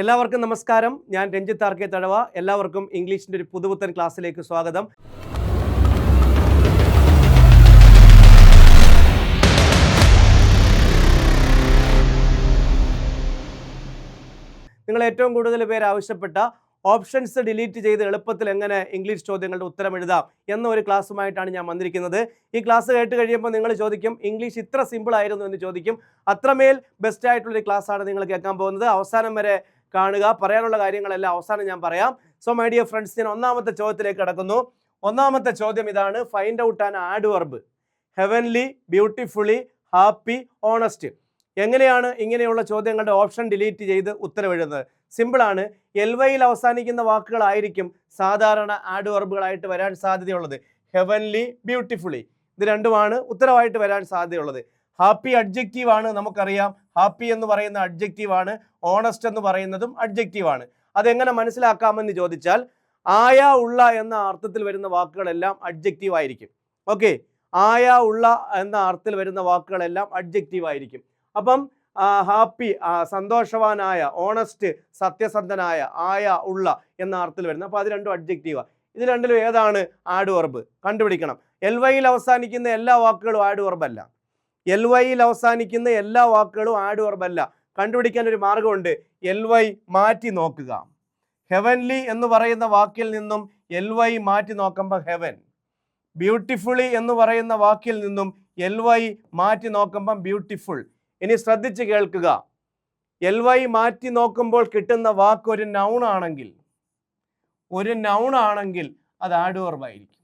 എല്ലാവർക്കും നമസ്കാരം. ഞാൻ രഞ്ജിത്ത് ആർ കെ തഴവ. എല്ലാവർക്കും ഇംഗ്ലീഷിന്റെ ഒരു പുതുപുത്തൻ ക്ലാസ്സിലേക്ക് സ്വാഗതം. നിങ്ങൾ ഏറ്റവും കൂടുതൽ പേര് ആവശ്യപ്പെട്ട ഓപ്ഷൻസ് ഡിലീറ്റ് ചെയ്ത് എളുപ്പത്തിൽ എങ്ങനെ ഇംഗ്ലീഷ് ചോദ്യങ്ങളുടെ ഉത്തരം എഴുതാം എന്ന ഒരു ക്ലാസ്സുമായിട്ടാണ് ഞാൻ വന്നിരിക്കുന്നത്. ഈ ക്ലാസ് കേട്ട് കഴിയുമ്പോൾ നിങ്ങൾ ചോദിക്കും ഇംഗ്ലീഷ് ഇത്ര സിമ്പിൾ ആയിരുന്നു? എന്ന് ചോദിക്കും. അത്രമേൽ ബെസ്റ്റ് ആയിട്ടുള്ളൊരു ക്ലാസ്സാണ് നിങ്ങൾ കേൾക്കാൻ പോകുന്നത്. അവസാനം വരെ കാണുക. പറയാനുള്ള കാര്യങ്ങളെല്ലാം അവസാനം ഞാൻ പറയാം. സോ മൈ ഡിയർ ഫ്രണ്ട്സ് ഞാൻ ഒന്നാമത്തെ ചോദ്യത്തിലേക്ക് കടക്കുന്നു. ഒന്നാമത്തെ ചോദ്യം ഇതാണ്. Find out an adverb heavenly beautifully happy honest എങ്ങനെയാണ് ഇങ്ങനെയുള്ള ചോദ്യങ്ങളുടെ ഓപ്ഷൻ ഡിലീറ്റ് ചെയ്ത് ഉത്തരവെഴുതുന്നത് സിമ്പിളാണ് എൽ വൈയിൽ അവസാനിക്കുന്ന വാക്കുകളായിരിക്കും സാധാരണ ആഡ് വർബുകളായിട്ട് വരാൻ സാധ്യതയുള്ളത്. ഹെവൻലി ബ്യൂട്ടിഫുള്ളി ഇത് രണ്ടുമാണ് ഉത്തരവായിട്ട് വരാൻ സാധ്യതയുള്ളത്. ഹാപ്പി അഡ്ജക്റ്റീവ് ആണ് നമുക്കറിയാം. ഹാപ്പി എന്ന് പറയുന്ന അഡ്ജക്റ്റീവ് ആണ് ഓണസ്റ്റ് എന്ന് പറയുന്നതും അഡ്ജക്റ്റീവ് ആണ്. അതെങ്ങനെ മനസ്സിലാക്കാമെന്ന് ചോദിച്ചാൽ ആയ ഉള്ള എന്ന അർത്ഥത്തിൽ വരുന്ന വാക്കുകളെല്ലാം അഡ്ജക്റ്റീവ് ആയിരിക്കും. ഓക്കെ ആയ ഉള്ള എന്ന അർത്ഥത്തിൽ വരുന്ന വാക്കുകളെല്ലാം അഡ്ജക്റ്റീവ് ആയിരിക്കും. അപ്പം ഹാപ്പി സന്തോഷവാനായ ഓണസ്റ്റ് സത്യസന്ധനായ ആയ ഉള്ള എന്ന അർത്ഥത്തിൽ വരുന്നത് അപ്പോൾ അത് രണ്ടും അഡ്ജക്റ്റീവാണ് ഇത് രണ്ടിലും ഏതാണ്? ആഡ് വർബ് കണ്ടുപിടിക്കണം. എൽ വൈയിൽ അവസാനിക്കുന്ന എല്ലാ വാക്കുകളും ആഡ് വർബല്ല എൽ വൈയിൽ അവസാനിക്കുന്ന എല്ലാ വാക്കുകളും ആഡ് വർബല്ല കണ്ടുപിടിക്കാൻ ഒരു മാർഗമുണ്ട്. എൽ വൈ മാറ്റി നോക്കുക. ഹെവൻലി എന്ന് പറയുന്ന വാക്കിൽ നിന്നും എൽ വൈ മാറ്റി നോക്കുമ്പോൾ ഹെവൻ ബ്യൂട്ടിഫുള്ളി എന്ന് പറയുന്ന വാക്കിൽ നിന്നും എൽ വൈ മാറ്റി നോക്കുമ്പം ബ്യൂട്ടിഫുൾ ഇനി ശ്രദ്ധിച്ച് കേൾക്കുക. എൽ വൈ മാറ്റി നോക്കുമ്പോൾ കിട്ടുന്ന വാക്ക് ഒരു നൗൺ ആണെങ്കിൽ ഒരു നൗൺ ആണെങ്കിൽ അത് ആഡ് വർബായിരിക്കും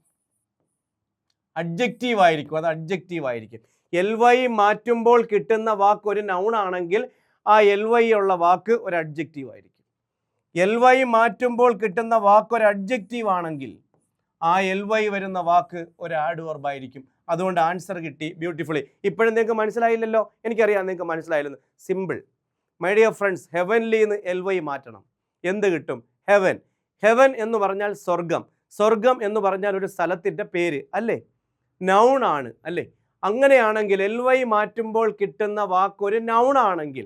അഡ്ജക്റ്റീവ് ആയിരിക്കും. അത് അഡ്ജക്റ്റീവ് ആയിരിക്കും. എൽ വൈ മാറ്റുമ്പോൾ കിട്ടുന്ന വാക്ക് ഒരു നൗൺ ആണെങ്കിൽ ആ എൽ വൈ ഉള്ള വാക്ക് ഒരു അഡ്ജക്റ്റീവ് ആയിരിക്കും. എൽ വൈ മാറ്റുമ്പോൾ കിട്ടുന്ന വാക്ക് ഒരു അഡ്ജക്റ്റീവ് ആണെങ്കിൽ ആ എൽ വൈ വരുന്ന വാക്ക് ഒരു ആഡ് വർബായിരിക്കും അതുകൊണ്ട് ആൻസർ കിട്ടി ബ്യൂട്ടിഫുള്ളി ഇപ്പോഴും നിങ്ങൾക്ക് മനസ്സിലായില്ലല്ലോ? എനിക്കറിയാം നിങ്ങൾക്ക് മനസ്സിലായില്ലെന്ന്. Simple my dear friends heavenly എന്ന് എൽ വൈ മാറ്റണം. എന്ത് കിട്ടും? ഹെവൻ ഹെവൻ എന്ന് പറഞ്ഞാൽ സ്വർഗം സ്വർഗം എന്ന് പറഞ്ഞാൽ ഒരു സ്ഥലത്തിന്റെ പേര് അല്ലേ? നൗൺ ആണ് അല്ലേ? അങ്ങനെയാണെങ്കിൽ എൽ വൈ മാറ്റുമ്പോൾ കിട്ടുന്ന വാക്ക് ഒരു നൗൺ ആണെങ്കിൽ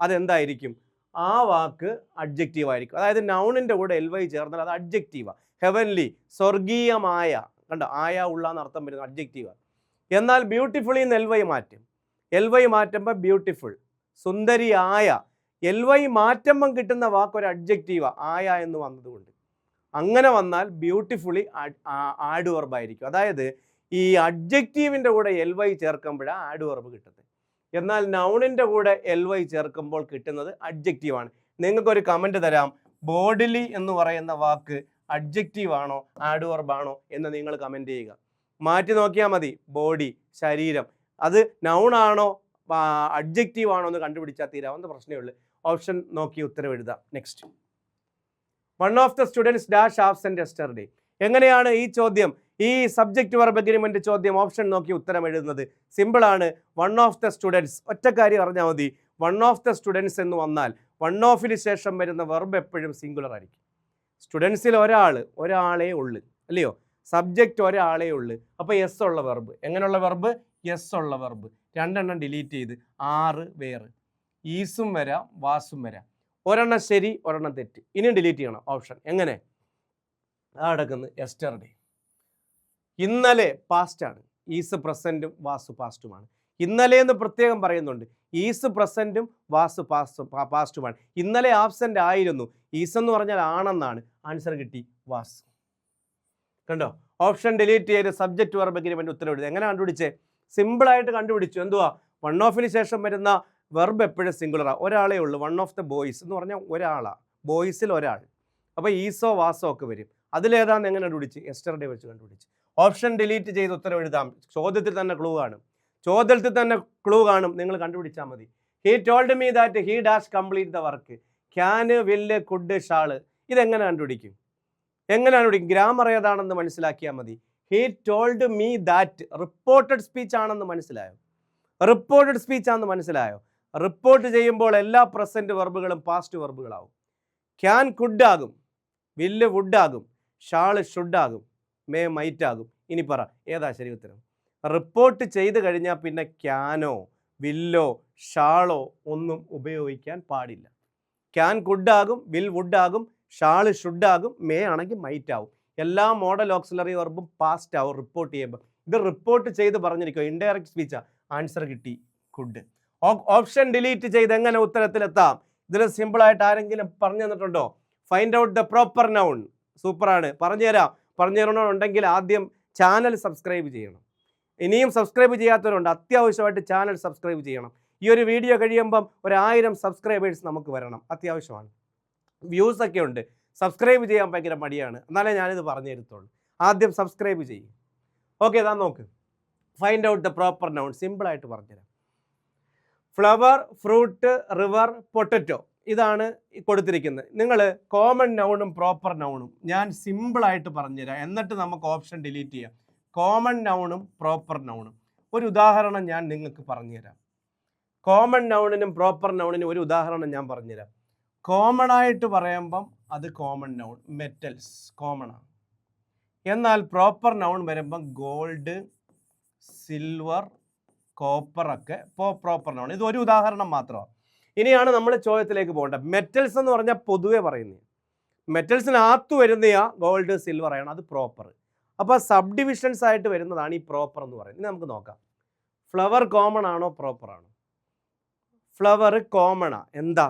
അതെന്തായിരിക്കും? ആ വാക്ക് അഡ്ജക്റ്റീവ് ആയിരിക്കും. അതായത് നൗണിന്റെ കൂടെ എൽ വൈ ചേർന്നാൽ അത് അഡ്ജക്റ്റീവാണ് ഹെവൻലി സ്വർഗീയമായ കണ്ടോ? ആയ ഉള്ള എന്നർത്ഥം വരുന്ന അഡ്ജക്റ്റീവാണ് എന്നാൽ ബ്യൂട്ടിഫുള്ളി എന്ന് എൽ വൈ മാറ്റും. എൽ വൈ മാറ്റുമ്പോൾ ബ്യൂട്ടിഫുൾ സുന്ദരിയായ എൽ വൈ മാറ്റുമ്പം കിട്ടുന്ന വാക്ക് ഒരു അഡ്ജക്റ്റീവാണ് ആയ എന്ന് വന്നതുകൊണ്ട്. അങ്ങനെ വന്നാൽ ബ്യൂട്ടിഫുള്ളി ആഡ് വെർബായിരിക്കും അതായത് ഈ അഡ്ജക്റ്റീവിന്റെ കൂടെ എൽ വൈ ചേർക്കുമ്പോഴാണ് ആഡ് വർബ് കിട്ടുന്നത്. എന്നാൽ നൗണിന്റെ കൂടെ എൽ വൈ ചേർക്കുമ്പോൾ കിട്ടുന്നത് അഡ്ജക്റ്റീവാണ് നിങ്ങൾക്കൊരു കമന്റ് തരാം. ബോഡിലി എന്ന് പറയുന്ന വാക്ക് അഡ്ജക്റ്റീവ് ആണോ ആഡ് വർബാണോ എന്ന് നിങ്ങൾ കമന്റ് ചെയ്യുക. മാറ്റി നോക്കിയാൽ മതി. ബോഡി ശരീരം. അത് നൗണാണോ അഡ്ജക്റ്റീവ് ആണോ എന്ന് കണ്ടുപിടിച്ചാൽ തീരാവുന്ന പ്രശ്നമേ ഉള്ളൂ. ഓപ്ഷൻ നോക്കി ഉത്തരം എഴുതാം. Next one of the students dash absent yesterday എങ്ങനെയാണ് ഈ ചോദ്യം? ഈ സബ്ജക്റ്റ് വർബ് അഗ്രിമെന്റ് ചോദ്യം ഓപ്ഷൻ നോക്കി ഉത്തരം എഴുതുന്നത്. സിമ്പിൾ ആണ്. വൺ ഓഫ് ദ സ്റ്റുഡൻസ് ഒറ്റക്കാര്യം അറിഞ്ഞാൽ മതി. വൺ ഓഫ് ദ സ്റ്റുഡൻസ് എന്ന് വന്നാൽ വൺ ഓഫിന് ശേഷം വരുന്ന വെർബ് എപ്പോഴും സിംഗുലർ ആയിരിക്കും. സ്റ്റുഡൻസിൽ ഒരാൾ ഒരാളേ ഉള്ളു. അല്ലയോ? സബ്ജക്റ്റ് ഒരാളേ ഉള്ളു. അപ്പോൾ എസ് ഉള്ള വെർബ് എങ്ങനെയുള്ള വെർബ് എസ് ഉള്ള വെർബ് രണ്ടെണ്ണം ഡിലീറ്റ് ചെയ്ത്. ആറ് വേറെ. ഈസും വരാം വാസും വരാം. ഒരെണ്ണം ശരി ഒരെണ്ണം തെറ്റ്. ഇനിയും ഡിലീറ്റ് ചെയ്യണം. ഓപ്ഷൻ എങ്ങനെ? ആ എസ്റ്റർഡേ ഇന്നലെ പാസ്റ്റാണ്. ഈസ് പ്രസന്റും വാസു പാസ്റ്റുമാണ്. ഇന്നലെ എന്ന് പ്രത്യേകം പറയുന്നുണ്ട്. ഈസ് പ്രസന്റും വാസു പാസ്റ്റ് പാസ്റ്റുമാണ്. ഇന്നലെ ആബ്സെന്റ് ആയിരുന്നു. ഈസ് എന്ന് പറഞ്ഞാൽ ആണെന്നാണ്. ആൻസർ കിട്ടി വാസ്. കണ്ടോ? ഓപ്ഷൻ ഡിലീറ്റ് ചെയ്ത് സബ്ജക്റ്റ് വർബ് അഗ്രിമെന്റ് ഉത്തരവിടുന്നത് എങ്ങനെ കണ്ടുപിടിച്ചേ? സിമ്പിളായിട്ട് കണ്ടുപിടിച്ചു. എന്തുവാ? വൺ ഓഫിന് ശേഷം വരുന്ന വെർബ് എപ്പോഴും സിംഗുലറാണ് ഒരാളേ ഉള്ളൂ. വൺ ഓഫ് ദ ബോയ്സ് എന്ന് പറഞ്ഞാൽ ഒരാളാണ് ബോയ്സിൽ ഒരാൾ. അപ്പോൾ ഈസോ വാസോ ഒക്കെ വരും. അതിലേതാന്ന് എങ്ങനെ കണ്ടുപിടിച്ച്? എസ്റ്റർഡേ വെച്ച് കണ്ടുപിടിച്ച്. ഓപ്ഷൻ ഡിലീറ്റ് ചെയ്ത് ഉത്തരം എഴുതാം. ചോദ്യത്തിൽ തന്നെ ക്ലൂ കാണും. ചോദ്യത്തിൽ തന്നെ ക്ലൂ കാണും. നിങ്ങൾ കണ്ടുപിടിച്ചാൽ മതി. He told me that he dash complete the work can will could shall ഇതെങ്ങനെ കണ്ടുപിടിക്കും? എങ്ങനെ കണ്ടുപിടിക്കും? ഗ്രാമർ ഏതാണെന്ന് മനസ്സിലാക്കിയാൽ മതി. He told me that reported speech ആണെന്ന് മനസ്സിലായോ? റിപ്പോർട്ടഡ് സ്പീച്ച് ആണെന്ന് മനസ്സിലായോ? റിപ്പോർട്ട് ചെയ്യുമ്പോൾ എല്ലാ പ്രസന്റ് വെർബുകളും പാസ്റ്റ് വെർബുകളാവും ക്യാൻ കുഡ് ആകും. വില്ല് വുഡ് ആകും. ഷാൾ ഷുഡ് ആകും. മേ മൈറ്റ് ആകും. ഇനി പറ ഏതാ ശരി ഉത്തരം? റിപ്പോർട്ട് ചെയ്ത് കഴിഞ്ഞാൽ പിന്നെ ക്യാനോ വില്ലോ ഷാളോ ഒന്നും ഉപയോഗിക്കാൻ പാടില്ല. ക്യാൻ കുഡ് ആകും വിൽ വുഡ് ആകും ഷാൾ ഷുഡ് മേ ആണെങ്കിൽ മൈറ്റ് ആവും. എല്ലാ മോഡൽ ഓക്സിലറി വെർബും പാസ്റ്റ് ആവും റിപ്പോർട്ട് ചെയ്യുമ്പോൾ ഇത് റിപ്പോർട്ട് ചെയ്ത് പറഞ്ഞിരിക്കുക ഇൻഡയറക്റ്റ് സ്പീച്ചാ ആൻസർ കിട്ടി കുഡ് ഓപ്ഷൻ ഡിലീറ്റ് ചെയ്ത് എങ്ങനെ ഉത്തരത്തിലെത്താം? ഇതിൽ സിമ്പിളായിട്ട് ആരെങ്കിലും പറഞ്ഞു തന്നിട്ടുണ്ടോ? Find out the proper noun സൂപ്പറാണ് പറഞ്ഞുതരാം. പറഞ്ഞു തരണമെന്നുണ്ടെങ്കിൽ ആദ്യം ചാനൽ സബ്സ്ക്രൈബ് ചെയ്യണം. ഇനിയും സബ്സ്ക്രൈബ് ചെയ്യാത്തവരുണ്ട് അത്യാവശ്യമായിട്ട് ചാനൽ സബ്സ്ക്രൈബ് ചെയ്യണം. ഈ ഒരു വീഡിയോ കഴിയുമ്പം ഒരായിരം സബ്സ്ക്രൈബേഴ്സ് നമുക്ക് വരണം. അത്യാവശ്യമാണ്. വ്യൂസ് ഒക്കെ ഉണ്ട്. സബ്സ്ക്രൈബ് ചെയ്യാൻ ഭയങ്കര മടിയാണ്. എന്നാലേ ഞാനിത് പറഞ്ഞു തരത്തുള്ളൂ ആദ്യം സബ്സ്ക്രൈബ് ചെയ്യും. ഓക്കെ ഇതാ നോക്ക്. Find out the proper noun സിമ്പിളായിട്ട് പറഞ്ഞുതരാം. ഫ്ലവർ ഫ്രൂട്ട് റിവർ പൊട്ടറ്റോ ഇതാണ് കൊടുത്തിരിക്കുന്നത്. നിങ്ങൾ കോമൺ നൗണും പ്രോപ്പർ നൗണും ഞാൻ സിമ്പിളായിട്ട് പറഞ്ഞുതരാം. എന്നിട്ട് നമുക്ക് ഓപ്ഷൻ ഡിലീറ്റ് ചെയ്യാം. കോമൺ നൗണും പ്രോപ്പർ നൗണും ഒരു ഉദാഹരണം ഞാൻ നിങ്ങൾക്ക് പറഞ്ഞുതരാം. കോമൺ നൗണിനും പ്രോപ്പർ നൗണിനും ഒരു ഉദാഹരണം ഞാൻ പറഞ്ഞുതരാം. കോമൺ ആയിട്ട് പറയുമ്പം അത് കോമൺ നൗൺ മെറ്റൽസ് കോമൺ ആണ്. എന്നാൽ പ്രോപ്പർ നൗൺ വരുമ്പം ഗോൾഡ് സിൽവർ കോപ്പർ ഒക്കെ പ്രോപ്പർ നൗൺ ഇത് ഒരു ഉദാഹരണം മാത്രമാണ്. ഇനിയാണ് നമ്മൾ ചോദ്യത്തിലേക്ക് പോകേണ്ടത്. മെറ്റൽസ് എന്ന് പറഞ്ഞാൽ പൊതുവെ പറയുന്നത്. മെറ്റൽസിനകത്ത് വരുന്നയാ ഗോൾഡ് സിൽവർ ആണ്. അത് പ്രോപ്പർ അപ്പോൾ സബ് ഡിവിഷൻസ് ആയിട്ട് വരുന്നതാണ് ഈ പ്രോപ്പർ എന്ന് പറയുന്നത്. ഇനി നമുക്ക് നോക്കാം. ഫ്ലവർ കോമൺ ആണോ പ്രോപ്പർ ആണോ? ഫ്ലവർ കോമണാ എന്താ?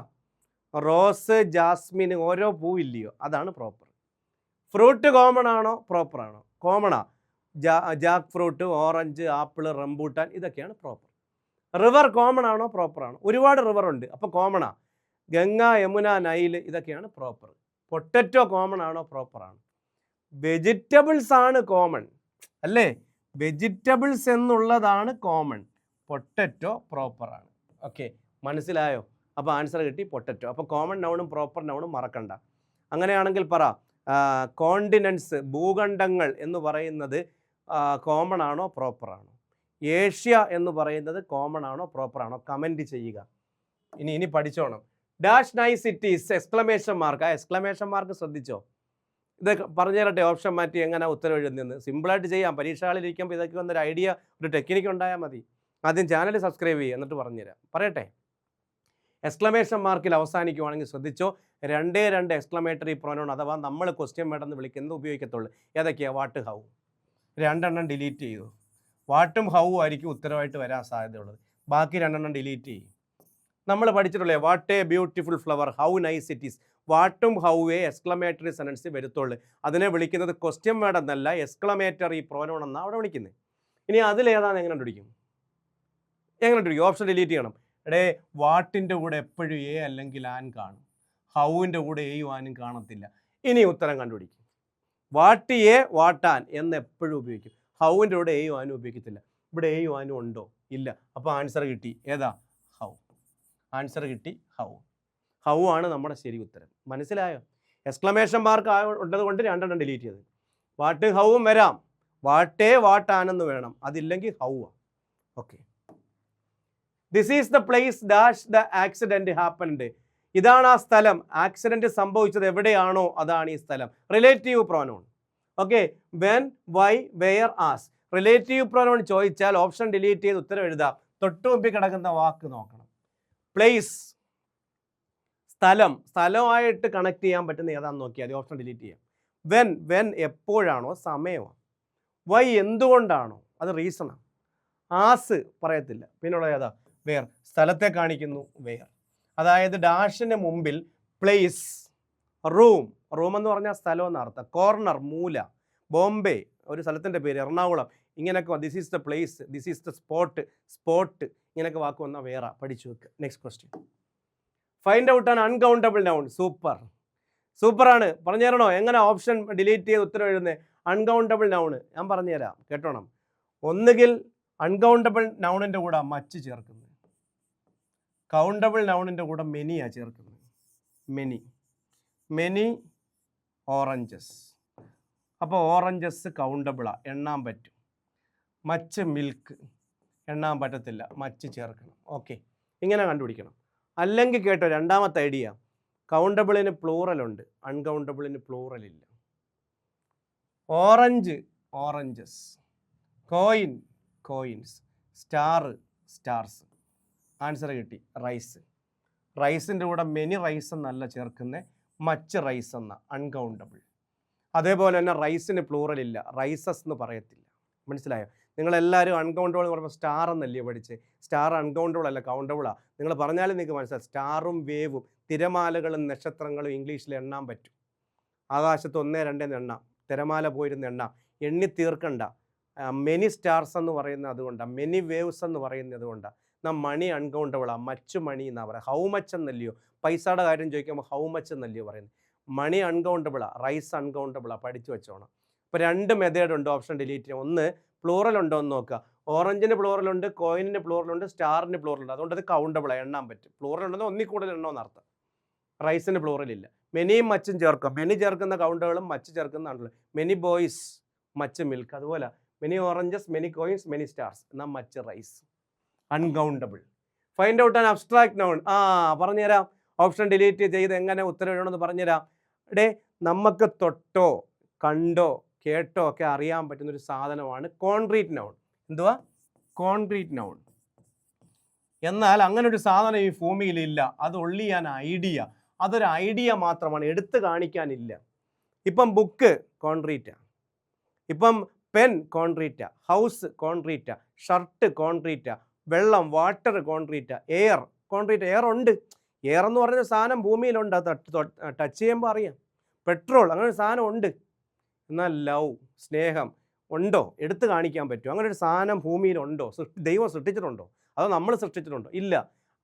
റോസ് ജാസ്മിൻ ഓരോ പൂവില്ലയോ. അതാണ് പ്രോപ്പർ ഫ്രൂട്ട് കോമൺ ആണോ? പ്രോപ്പർ ആണോ? കോമണാ jackfruit orange apple rambutan ഇതൊക്കെയാണ് പ്രോപ്പർ റിവർ കോമൺ ആണോ പ്രോപ്പർ ആണോ? ഒരുപാട് റിവർ ഉണ്ട്. അപ്പോൾ കോമണാ ഗംഗ യമുന നൈൽ ഇതൊക്കെയാണ് പ്രോപ്പർ പൊട്ടറ്റോ കോമൺ ആണോ പ്രോപ്പർ ആണ്? വെജിറ്റബിൾസ് ആണ് കോമൺ അല്ലേ? വെജിറ്റബിൾസ് എന്നുള്ളതാണ് കോമൺ പൊട്ടറ്റോ പ്രോപ്പർ ആണ്. ഓക്കെ മനസ്സിലായോ? അപ്പോൾ ആൻസർ കിട്ടി പൊട്ടറ്റോ അപ്പോൾ കോമൺ നൗണും പ്രോപ്പർ നൗണും മറക്കണ്ട. അങ്ങനെയാണെങ്കിൽ പറ കോണ്ടിനൻസ് ഭൂഖണ്ഡങ്ങൾ എന്ന് പറയുന്നത് കോമൺ ആണോ പ്രോപ്പർ ആണോ? ഏഷ്യ എന്ന് പറയുന്നത് കോമൺ ആണോ പ്രോപ്പർ ആണോ കമന്റ് ചെയ്യുക. ഇനി ഇനി പഠിച്ചോണം. Dash nice cities exclamation mark ആ എക്സ്ക്ലമേഷൻ മാർക്ക് ശ്രദ്ധിച്ചോ? ഇത് പറഞ്ഞു തരട്ടെ ഓപ്ഷൻ മാറ്റി എങ്ങനെ ഉത്തരവ് എഴുതുന്നത് സിമ്പിളായിട്ട് ചെയ്യാം. പരീക്ഷകളിൽ ഇരിക്കുമ്പോൾ ഇതൊക്കെ വന്നൊരു ഐഡിയ ഒരു ടെക്നിക്ക് ഉണ്ടായാൽ മതി. ആദ്യം ചാനൽ സബ്സ്ക്രൈബ് ചെയ്യുക എന്നിട്ട് പറഞ്ഞുതരാം പറയട്ടെ. എക്സ്ക്ലമേഷൻ മാർക്കിൽ അവസാനിക്കുവാണെങ്കിൽ ശ്രദ്ധിച്ചോ? രണ്ടേ രണ്ട് എക്സ്ക്ലമേറ്ററി പ്രൊനൗൺ അഥവാ നമ്മൾ ക്വസ്റ്റ്യൻ വേണ്ടെന്ന് വിളിക്കുന്നത് ഉപയോഗിക്കത്തുള്ളൂ ഏതൊക്കെയാണ് വാട്ട് ഹൗ രണ്ടെണ്ണം ഡിലീറ്റ് ചെയ്തു. വാട്ടും ഹൗ ആയിരിക്കും ഉത്തരവായിട്ട് വരാൻ സാധ്യതയുള്ളത്. ബാക്കി രണ്ടെണ്ണം ഡിലീറ്റ് ചെയ്യും. നമ്മൾ പഠിച്ചിട്ടുള്ളേ what a beautiful flower how nice it is വാട്ടും how a exclamatory sentence വരുത്തുള്ളൂ. അതിനെ വിളിക്കുന്നത് ക്വസ്റ്റ്യൻ വേർഡ് എന്നല്ല എക്സ്ക്ലമേറ്ററി പ്രോനോൺ എന്നാണ് അവിടെ വിളിക്കുന്നത് ഇനി അതിലേതാണ് എങ്ങനെ കണ്ടുപിടിക്കും? എങ്ങനെ കണ്ടുപിടിക്കും? ഓപ്ഷൻ ഡിലീറ്റ് ചെയ്യണം. എടേ വാട്ടിന്റെ കൂടെ എപ്പോഴും എ അല്ലെങ്കിൽ ആൻ കാണും. ഹൗവിന്റെ കൂടെ എയും ആനും കാണത്തില്ല. ഇനി ഉത്തരം കണ്ടുപിടിക്കും. വാട്ട് എ വാട്ടാൻ എന്ന് എപ്പോഴും ഉപയോഗിക്കും. ഹൗവിന്റെ കൂടെ എയും ആനും ഉപയോഗിക്കത്തില്ല. ഇവിടെ എയും ആനും ഉണ്ടോ? ഇല്ല. അപ്പോൾ ആൻസർ കിട്ടി. ഏതാ? ഹൗ ആൻസർ കിട്ടി. ഹൗ ഹൗ ആണ് നമ്മുടെ ശരി ഉത്തരം. മനസ്സിലായോ? എക്സ്ക്ലമേഷൻ മാർക്ക് ഉള്ളത് കൊണ്ട് രണ്ടെണ്ണം ഡിലീറ്റ് ചെയ്ത്. വാട്ട് ഹൗവും വരാം. വാട്ടേ വാട്ടാനെന്ന് വേണം. അതില്ലെങ്കിൽ ഹൗ ആ. Okay this is the place dash the accident happened ഇതാണ് ആ സ്ഥലം. ആക്സിഡന്റ് സംഭവിച്ചത് എവിടെയാണോ? അതാണ് ഈ സ്ഥലം. Relative pronoun okay when why where as relative pronoun ചോദിച്ചാൽ ഓപ്ഷൻ ഡിലീറ്റ് ചെയ്ത് ഉത്തരം എഴുതാം തൊട്ടു മുമ്പിൽ കിടക്കുന്ന വാക്ക് നോക്കണം. പ്ലേസ് സ്ഥലം. സ്ഥലമായിട്ട് കണക്ട് ചെയ്യാൻ പറ്റുന്ന ഏതാണെന്ന് നോക്കിയാൽ ഓപ്ഷൻ ഡിലീറ്റ് ചെയ്യാം. വെൻ വെൻ എപ്പോഴാണോ സമയമാണ്. വൈ എന്തുകൊണ്ടാണോ? അത് റീസണാണ് ആസ് പറയത്തില്ല. പിന്നുള്ള ഏതാ? വേർ സ്ഥലത്തെ കാണിക്കുന്നു. വേർ അതായത് ഡാഷിന് മുമ്പിൽ പ്ലേസ് റൂം റൂം എന്ന് പറഞ്ഞാൽ സ്ഥലം എന്നർത്ഥം കോർണർ മൂല. ബോംബെ ഒരു സ്ഥലത്തിന്റെ പേര് എറണാകുളം. ഇങ്ങനെയൊക്കെ this is the place this is the spot spot ഇങ്ങനെയൊക്കെ വാക്ക് വന്നാൽ വേറെ. പഠിച്ചു വെക്കുക next question find out an uncountable noun super സൂപ്പറാണ് പറഞ്ഞു തരണോ എങ്ങനെ ഓപ്ഷൻ ഡിലീറ്റ് ചെയ്ത് ഉത്തരം എഴുതുന്നത് അൺകൗണ്ടബിൾ നൗണ് ഞാൻ പറഞ്ഞു തരാം കേട്ടോണം. ഒന്നുകിൽ അൺകൗണ്ടബിൾ നൗണിന്റെ കൂടെ മച്ച് ചേർക്കുന്നത്. കൗണ്ടബിൾ നൗണിന്റെ കൂടെ മെനിയാണ് ചേർക്കുന്നത്. Many many oranges. അപ്പോൾ ഓറഞ്ചസ് കൗണ്ടബിളാണ് എണ്ണാൻ പറ്റും. മച്ച് മിൽക്ക് എണ്ണാൻ പറ്റത്തില്ല മച്ച് ചേർക്കണം. ഓക്കെ ഇങ്ങനെ കണ്ടുപിടിക്കണം. അല്ലെങ്കിൽ കേട്ടോ രണ്ടാമത്തെ ഐഡിയ കൗണ്ടബിളിന് പ്ലൂറലുണ്ട് അൺകൗണ്ടബിളിന് പ്ലൂറലില്ല orange oranges. Coin coins. Star stars. Answer കിട്ടി റൈസ്. റൈസിന്റെ കൂടെ മെനി റൈസ് എന്നല്ല ചേർക്കുന്നത് മച്ച് റൈസ് എന്ന അൺകൗണ്ടബിൾ അതേപോലെ തന്നെ റൈസിന് പ്ലൂറൽ ഇല്ല. റൈസസ് എന്ന് പറയത്തില്ല. മനസ്സിലായോ? നിങ്ങളെല്ലാവരും അൺകൗണ്ടബിൾ എന്ന് പറയുമ്പോൾ സ്റ്റാർ എന്നല്ലേ പഠിച്ച്? സ്റ്റാർ അൺകൗണ്ടബിൾ അല്ല കൗണ്ടബിളാണ് നിങ്ങൾ പറഞ്ഞാലും നിങ്ങൾക്ക് മനസ്സിലായി സ്റ്റാറും വേവും തിരമാലകളും നക്ഷത്രങ്ങളും ഇംഗ്ലീഷിൽ എണ്ണാൻ പറ്റും. ആകാശത്ത് ഒന്നേ രണ്ടേന്ന് എണ്ണാം. തിരമാല പോയിരുന്ന എണ്ണാം. എണ്ണി തീർക്കണ്ട. മെനി സ്റ്റാർസ് എന്ന് പറയുന്നത് അതുകൊണ്ടാണ് മെനി വേവ്സ് എന്ന് പറയുന്നത് കൊണ്ടാണ് നാം മണി അൺകൗണ്ടബിളാണ് മച്ച് മണി എന്നാണ് പറയുക ഹൗ മച്ച് എന്നല്ലയോ? പൈസയുടെ കാര്യം ചോദിക്കുമ്പോൾ ഹൗ മച്ച് എന്നല്ലേ പറയുന്നത്? മണി അൺകൗണ്ടബിളാണ് റൈസ് അൺകൗണ്ടബിളാണ് പഠിച്ചു വെച്ചോണം. ഇപ്പോൾ രണ്ട് മെത്തേഡ് ഉണ്ട് ഓപ്ഷൻ ഡിലീറ്റ് ചെയ്യാം. ഒന്ന് പ്ലൂറൽ ഉണ്ടോ എന്ന് നോക്കുക. ഓറഞ്ചിന് പ്ലൂറലുണ്ട് ഉണ്ട് സ്റ്റാറിന് പ്ലൂറൽ ഉണ്ട് അതുകൊണ്ട് അത് കൗണ്ടബിളാണ് എണ്ണാൻ പറ്റും. പ്ലൂറൽ ഉണ്ടെന്ന് ഒന്നിൽ കൂടുതൽ എണ്ണോ അർത്ഥം. പ്ലൂറൽ ഇല്ല. മെനിയും മച്ചും ചേർക്കും. മെനി ചേർക്കുന്ന കൗണ്ടുകളും മച്ച് ചേർക്കുന്നതാണല്ലോ മെനി ബോയ്സ് മച്ച് മിൽക്ക് അതുപോലെ many oranges many coins many stars എന്നാൽ much rice uncountable find out an abstract noun ആ പറഞ്ഞുതരാം. ഓപ്ഷൻ ഡിലീറ്റ് ചെയ്ത് എങ്ങനെ ഉത്തരം എഴുതണമെന്ന് പറഞ്ഞുതരാം. ഡേ നമുക്ക് തൊട്ടോ കണ്ടോ കേട്ടോ ഒക്കെ അറിയാൻ പറ്റുന്ന ഒരു സാധനമാണ് കോൺക്രീറ്റ് നൗൺ എന്തുവാ? കോൺക്രീറ്റ് നൗൺ എന്നാൽ അങ്ങനെ ഒരു സാധനം ഈ ഭൂമിയിൽ ഇല്ല. അത് ഒള്ളി ആൻ ഐഡിയ അതൊരു ഐഡിയ മാത്രമാണ്. എടുത്തു കാണിക്കാനില്ല ഇപ്പം ബുക്ക് കോൺക്രീറ്റ് ഇപ്പം പെൻ കോൺക്രീറ്റാ ഹൗസ് കോൺക്രീറ്റാ ഷർട്ട് കോൺക്രീറ്റാ വെള്ളം വാട്ടർ കോൺക്രീറ്റാ എയർ കോൺക്രീറ്റ് എയർ ഉണ്ട്. എയർ എന്ന് പറഞ്ഞൊരു സാധനം ഭൂമിയിലുണ്ട്. ടച്ച് ചെയ്യുമ്പോൾ അറിയാം. പെട്രോൾ അങ്ങനെ ഒരു സാധനം ഉണ്ട്. എന്നാൽ ലവ് സ്നേഹം ഉണ്ടോ? എടുത്തു കാണിക്കാൻ പറ്റുമോ? അങ്ങനെ ഒരു സാധനം ഭൂമിയിലുണ്ടോ? ദൈവം സൃഷ്ടിച്ചിട്ടുണ്ടോ? അതോ നമ്മൾ സൃഷ്ടിച്ചിട്ടുണ്ടോ? ഇല്ല.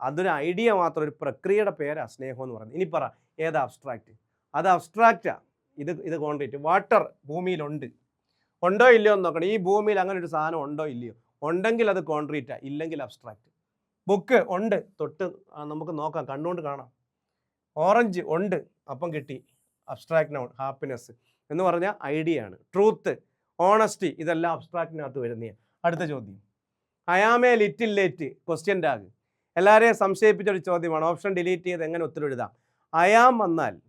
അതൊരു ഐഡിയ മാത്രം ഒരു പ്രക്രിയയുടെ പേരാണ് സ്നേഹം എന്ന് പറയുന്നത്. ഇനി പറ ഏതാ അബ്സ്ട്രാക്റ്റ് അത് അബ്സ്ട്രാക്റ്റാ ഇത് ഇത് കോൺക്രീറ്റ് വാട്ടർ ഭൂമിയിലുണ്ട്. ഉണ്ടോ ഇല്ലയോ എന്ന് നോക്കണം. ഈ ഭൂമിയിൽ അങ്ങനെ ഒരു സാധനം ഉണ്ടോ ഇല്ലയോ? ഉണ്ടെങ്കിൽ അത് കോൺക്രീറ്റാ ഇല്ലെങ്കിൽ അബ്സ്ട്രാക്റ്റ് ബുക്ക് ഉണ്ട്. തൊട്ട് നമുക്ക് നോക്കാം. കണ്ടുകൊണ്ട് കാണാം. ഓറഞ്ച് ഉണ്ട്. അപ്പം കിട്ടി. അബ്സ്ട്രാക്ട് നൗൺ ഹാപ്പിനെസ് എന്ന് പറഞ്ഞാൽ ഐഡിയ ആണ്. ട്രൂത്ത് ഓണസ്റ്റി ഇതെല്ലാം അബ്സ്ട്രാക്റ്റിനകത്ത് വരുന്നതാണ് അടുത്ത ചോദ്യം. I am a little late? Question tag എല്ലാവരെയും സംശയിപ്പിച്ച ഒരു ചോദ്യമാണ്. ഓപ്ഷൻ ഡിലീറ്റ് ചെയ്ത് എങ്ങനെ ഉത്തരം എഴുതാം അയാം വന്നാൽ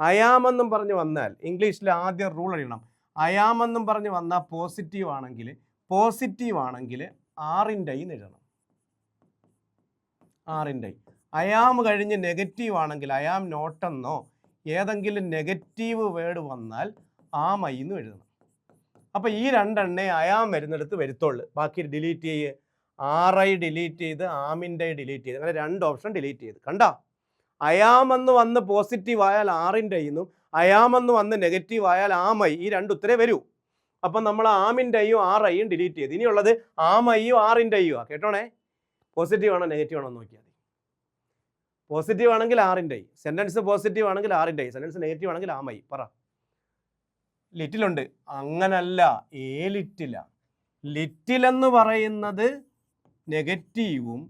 അയാമെന്നും പറഞ്ഞ് വന്നാൽ ഇംഗ്ലീഷിൽ ആദ്യം റൂൾ എഴുതണം. അയാമെന്നും പറഞ്ഞ് വന്നാൽ പോസിറ്റീവ് ആണെങ്കിൽ പോസിറ്റീവ് ആണെങ്കിൽ ആറിന്റെ ഐ എഴുതണം. ആറിന്റെ. അയാം കഴിഞ്ഞ് നെഗറ്റീവ് ആണെങ്കിൽ അയാം നോട്ടെന്നോ ഏതെങ്കിലും നെഗറ്റീവ് വേർഡ് വന്നാൽ ആ ഐ എന്ന് എഴുതണം. അപ്പോൾ ഈ രണ്ടെണ്ണേ അയാം വരുന്നിടത്ത് വരുത്തുള്ളൂ. ബാക്കി ഡിലീറ്റ് ചെയ്യ്. ആറൈ ഡിലീറ്റ് ചെയ്ത് ആമിന്റെ ഡിലീറ്റ് ചെയ്ത്. അങ്ങനെ രണ്ട് ഓപ്ഷൻ ഡിലീറ്റ് ചെയ്ത്. കണ്ട? അയാമെന്ന് വന്ന് പോസിറ്റീവ് ആയാൽ ആറിന്റെ ഇന്നും അയാമെന്ന് വന്ന് നെഗറ്റീവ് ആയാൽ ആമൈ ഈ രണ്ട് ഉത്തരേ വരൂ. അപ്പം നമ്മൾ ആമിന്റെയും ഐയും ഡിലീറ്റ് ചെയ്ത്. ഇനിയുള്ളത് ആമയും ആറിന്റെയും ആ കേട്ടോണേ? പോസിറ്റീവ് ആണോ നെഗറ്റീവ് ആണോ എന്ന് നോക്കിയാൽ മതി. പോസിറ്റീവ് ആണെങ്കിൽ ആറിന്റെ ഐ സെന്റൻസ് പോസിറ്റീവ് ആണെങ്കിൽ ആറിന്റെ ഐ സെന്റൻസ് നെഗറ്റീവ് ആണെങ്കിൽ ആമൈ പറ. ലിറ്റിലുണ്ട് അങ്ങനല്ല ഏ ലിറ്റില ലിറ്റിൽ എന്ന് പറയുന്നത് നെഗറ്റീവും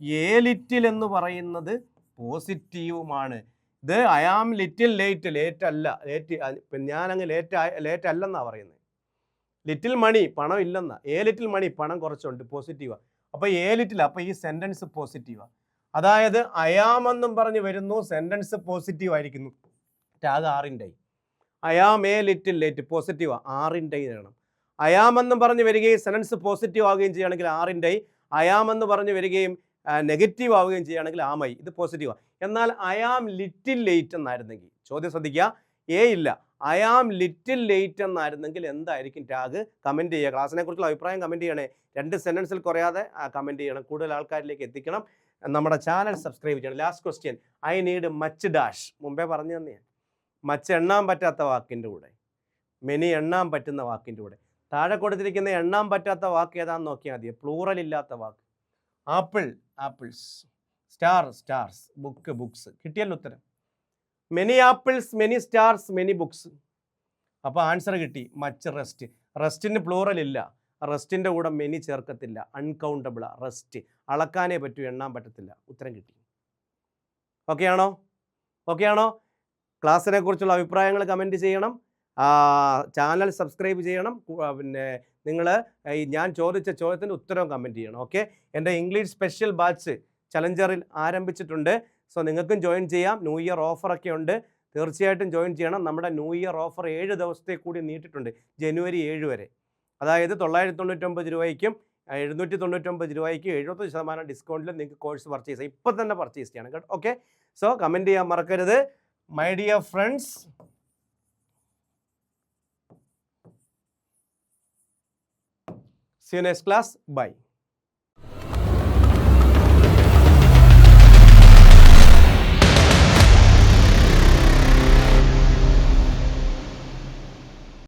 ഏ ലിറ്റിൽ എന്ന് പറയുന്നത് പോസിറ്റീവുമാണ് ഇത് I am little late late അല്ല. ലേറ്റ് ഞാനങ്ങ് ലേറ്റ് ലേറ്റ് അല്ലെന്നാണ് പറയുന്നത് ലിറ്റിൽ മണി പണം ഇല്ലെന്നാ. ഏ ലിറ്റിൽ മണി പണം കുറച്ചുണ്ട് പോസിറ്റീവാണ് അപ്പോൾ ഏലിറ്റില്ല അപ്പോൾ ഈ സെന്റൻസ് പോസിറ്റീവാണ് അതായത് അയാമെന്നും പറഞ്ഞ് വരുന്നു സെന്റൻസ് പോസിറ്റീവ് ആയിരിക്കുന്നു. ടാഗ് ആറിന്റെ I am a little late positive ആറിന്റെ എഴുതണം അയാമെന്നും പറഞ്ഞ് വരികയും സെന്റൻസ് പോസിറ്റീവ് ആവുകയും ചെയ്യുകയാണെങ്കിൽ ആറിന്റെ അയാമെന്ന് പറഞ്ഞ് വരികയും നെഗറ്റീവ് ആവുകയും ചെയ്യുകയാണെങ്കിൽ ആമൈ ഇത് പോസിറ്റീവാണ് എന്നാൽ അയാം ലിറ്റിൽ ലേറ്റ് എന്നായിരുന്നെങ്കിൽ. ചോദ്യം ശ്രദ്ധിക്കുക. എ ഇല്ല. അയാം ലിറ്റിൽ ലേറ്റ് എന്നായിരുന്നെങ്കിൽ എന്തായിരിക്കും ടാഗ് കമന്റ് ചെയ്യുക. ക്ലാസ്സിനെ കുറിച്ചുള്ള അഭിപ്രായം കമന്റ് ചെയ്യണേ. രണ്ട് സെന്റൻസിൽ കുറയാതെ കമന്റ് ചെയ്യണം. കൂടുതൽ ആൾക്കാരിലേക്ക് എത്തിക്കണം. നമ്മുടെ ചാനൽ സബ്സ്ക്രൈബ് ചെയ്യണം. Last question I need much dash മുമ്പേ പറഞ്ഞു തന്നെ. മച്ച് എണ്ണാൻ പറ്റാത്ത വാക്കിന്റെ കൂടെ. മെനി എണ്ണാൻ പറ്റുന്ന വാക്കിന്റെ കൂടെ. താഴെ കൊടുത്തിരിക്കുന്ന എണ്ണാൻ പറ്റാത്ത വാക്ക് ഏതാണെന്ന് നോക്കിയാൽ മതി. പ്ലൂറൽ ഇല്ലാത്ത വാക്ക്. Apple apples star stars book books കിട്ടിയല്ലോ ഉത്തരം. Many apples many stars many books അപ്പോൾ ആൻസർ കിട്ടി. മച്ച് റെസ്റ്റ് റെസ്റ്റിന് പ്ലൂറൽ ഇല്ല. റെസ്റ്റിന്റെ കൂടെ മെനി ചേർക്കത്തില്ല. അൺകൗണ്ടബിളാണ് റെസ്റ്റ് അളക്കാനേ പറ്റൂ എണ്ണാൻ പറ്റത്തില്ല. ഉത്തരം കിട്ടി. ഓക്കെ ആണോ? ഓക്കെ ആണോ? ക്ലാസ്സിനെ കുറിച്ചുള്ള അഭിപ്രായങ്ങൾ കമന്റ് ചെയ്യണം. ചാനൽ സബ്സ്ക്രൈബ് ചെയ്യണം. പിന്നെ നിങ്ങൾ ഞാൻ ചോദിച്ച ചോദ്യത്തിന്റെ ഉത്തരവും കമന്റ് ചെയ്യണം. ഓക്കെ എന്റെ ഇംഗ്ലീഷ് സ്പെഷ്യൽ ബാച്ച് ചലഞ്ചറിൽ ആരംഭിച്ചിട്ടുണ്ട്. സോ നിങ്ങൾക്കും ജോയിൻ ചെയ്യാം. ന്യൂ ഇയർ ഓഫറൊക്കെ ഉണ്ട്. തീർച്ചയായിട്ടും ജോയിൻ ചെയ്യണം. നമ്മുടെ ന്യൂ ഇയർ ഓഫർ ഏഴ് ദിവസത്തെ കൂടി നീട്ടിട്ടുണ്ട്. ജനുവരി ഏഴ് വരെ. അതായത് തൊള്ളായിരത്തി തൊണ്ണൂറ്റൊമ്പത് രൂപയ്ക്കും എഴുന്നൂറ്റി തൊണ്ണൂറ്റൊമ്പത് രൂപയ്ക്ക് എഴുപത്തി ശതമാനം ഡിസ്കൗണ്ടിൽ നിങ്ങൾക്ക് കോഴ്സ് പർച്ചേസ് ചെയ്യാം. ഇപ്പം തന്നെ പർച്ചേസ് ചെയ്യണം കേട്ടോ. ഓക്കെ സോ കമന്റ് ചെയ്യാൻ മറക്കരുത്. My dear friends see next class bye